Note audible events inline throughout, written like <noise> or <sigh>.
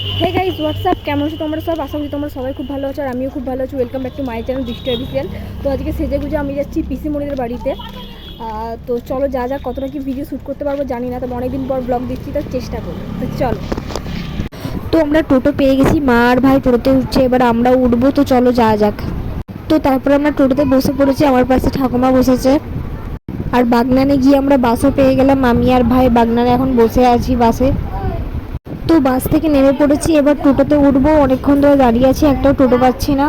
Hey guys WhatsApp কেমন আছো তোমরা সব? আশা করি তোমরা সবাই খুব ভালো আছো আর আমিও খুব ভালো আছি। Welcome back to my channel Drishti official তো আজকে সেজে গুজে আমি যাচ্ছি পিসি মনিদের বাড়িতে। তো চলো যা যা, কতটা কি ভিডিও শ্যুট করতে পারব জানি না, তবে অনেকদিন পর ব্লগ দিচ্ছি তার চেষ্টা করব তো চলো। তো আমরা টোটো পেয়ে গেছি, মা আর ভাই টোটোতে উঠছে, এবার আমরা উঠবো, তো চলো যা যাক। তো তারপরে আমরা টোটোতে বসে পড়েছি, আমার পাশে ঠাকুমা বসেছে। আর বাগনানে গিয়ে আমরা বাসও পেয়ে গেলাম, আমি আর ভাই বাগনানে এখন বসে আছি বাসে তো বাস থেকে নেমে পড়েছি, এবার টোটোতে উঠবো। অনেকক্ষণ ধরে দাঁড়িয়ে আছি, একটাও টোটো পাচ্ছি না।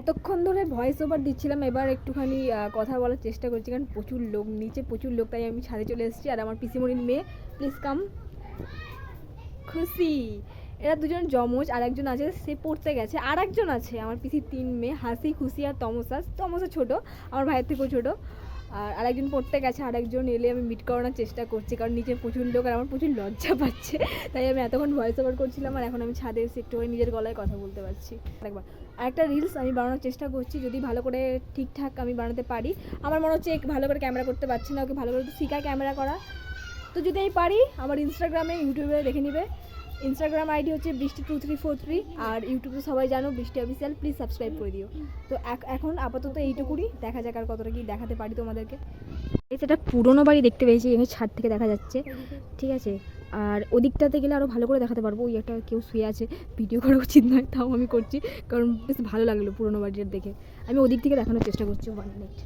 এতক্ষণ ধরে ভয়েস ওভার দিচ্ছিলাম, এবার একটুখানি কথা বলার চেষ্টা করছি, কারণ প্রচুর লোক, নিচে প্রচুর লোক, তাই আমি ছাদে চলে এসেছি, আর আমার পিসিমণির মেয়ে প্লিজ কাম খুশি। এরা দুজন জমজ আর একজন আছে, সে পড়তে গেছে আর একজন আছে, আমার পিসির তিন মেয়ে, হাসি, খুশি আর তমসা। তমসা ছোটো, আমার ভাইয়ের থেকেও ছোটো। আর আরেকজন পড়তে গেছে, আরেকজন এলে আমি মিট করানোর চেষ্টা করছি, কারণ নিচে প্রচুর লোক আর আমার প্রচুর লজ্জা পাচ্ছে। তাই আমি এতক্ষণ ভয়েস ওভার করছিলাম, আর এখন আমি ছাদে এসে একটু নিজের গলায় কথা বলতে পারছি। একবার আরেকটা রিলস আমি বানানোর চেষ্টা করছি, যদি ভালো করে ঠিকঠাক আমি বানাতে পারি। আমার মনে হচ্ছে ভালো করে ক্যামেরা করতে পারছি না, ওকে ভালো করে একটু শিখা ক্যামেরা করা। তো যদি আমি পারি, আমার ইনস্টাগ্রামে ইউটিউবে দেখে নিবে। ইনস্টাগ্রাম আইডি হচ্ছে Brishti two three four three আর ইউটিউবে সবাই জানো বৃষ্টি অফিসিয়াল প্লিজ সাবস্ক্রাইব করে দিও। তো এখন আপাতত এইটুকুনি দেখা যাক আর কতটা কি দেখাতে পারি তোমাদেরকে। এটা পুরোনো বাড়ি দেখতে পেয়েছি এখানে ছাদ থেকে দেখা যাচ্ছে। ঠিক আছে? আর ওদিকটাতে গেলে আরও ভালো করে দেখাতে পারব। ওই একটা কেউ শুয়ে আছে ভিডিও করা উচিত নয়, তাও আমি করছি। কারণ বেশ ভালো লাগল পুরোনো বাড়িটা দেখে। আমি ওদিক থেকে দেখানোর চেষ্টা করছি ওয়ান মিনিট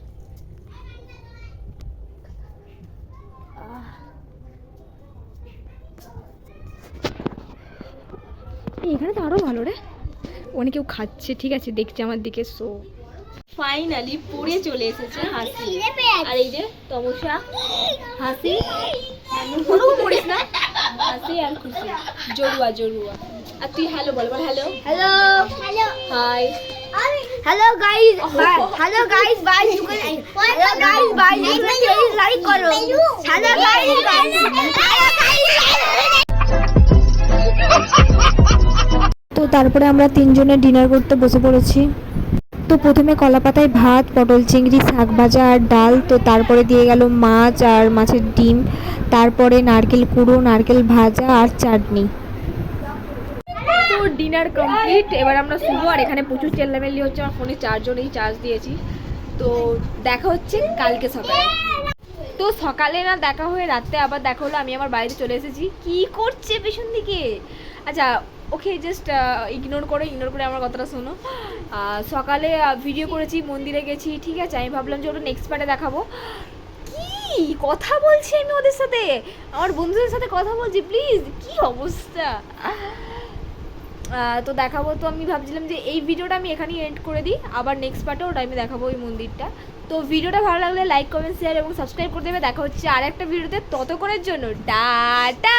এখানে তো আরও ভালো রে কেউ খাচ্ছে ঠিক আছে দেখছে আমার দিকে সো ফাইনালি পড়ে চলে এসেছে হাসি আর এই যে তমসা হাসি পড়িস না হাসি আর খুশি জড়ুয়া জড়ুয়া আর তুই হ্যালো বল বল hello Hello. Hello. Hi hello <laughs> guys. Bye. Hello guys. Hello can. Hello guys. Bye. You can তারপরে আমরা তিনজনে ডিনার করতে বসে পড়েছি। তো প্রথমে কলা পাতায় ভাত, পটল চিংড়ি, শাক ভাজা আর ডাল। তো তারপরে দিয়ে গেল মাছ আর মাছের ডিম। তারপরে নারকেল কুড়ো, নারকেল ভাজা আর চাটনি। তো ডিনার কমপ্লিট এবার আমরা শুভ আর এখানে প্রচুর চেল্লামেল্লি হচ্ছে। আমার ফোনে চার্জও চার্জ দিয়েছি। তো দেখা হচ্ছে কালকে সকালে। তো সকালে না দেখা হয়ে রাতে আবার দেখা হলো। আমি আমার বাড়িতে চলে এসেছি। কি করছে পেছন দিকে? আচ্ছা ওকে জাস্ট ইগনোর করে ইগনোর করে আমার কথাটা শোনো। সকালে ভিডিও করেছি, মন্দিরে গেছি, ঠিক আছে? আমি ভাবলাম যে ওটা নেক্সট পার্টে দেখাবো। কি? কথা বলছি আমি ওদের সাথে? আমার বন্ধুদের সাথে কথা বলছি প্লিজ কি অবস্থা? তো দেখাবো, তো আমি ভাবছিলাম যে এই ভিডিওটা আমি এখানেই এন্ড করে দিই। আবার নেক্সট পার্টে ওটা আমি দেখাবো ওই মন্দিরটা। তো ভিডিওটা ভালো লাগলে লাইক কমেন্ট শেয়ার এবং সাবস্ক্রাইব করে দেবে। দেখা হচ্ছে আর একটা ভিডিওতে ততক্ষণের জন্য, টাটা!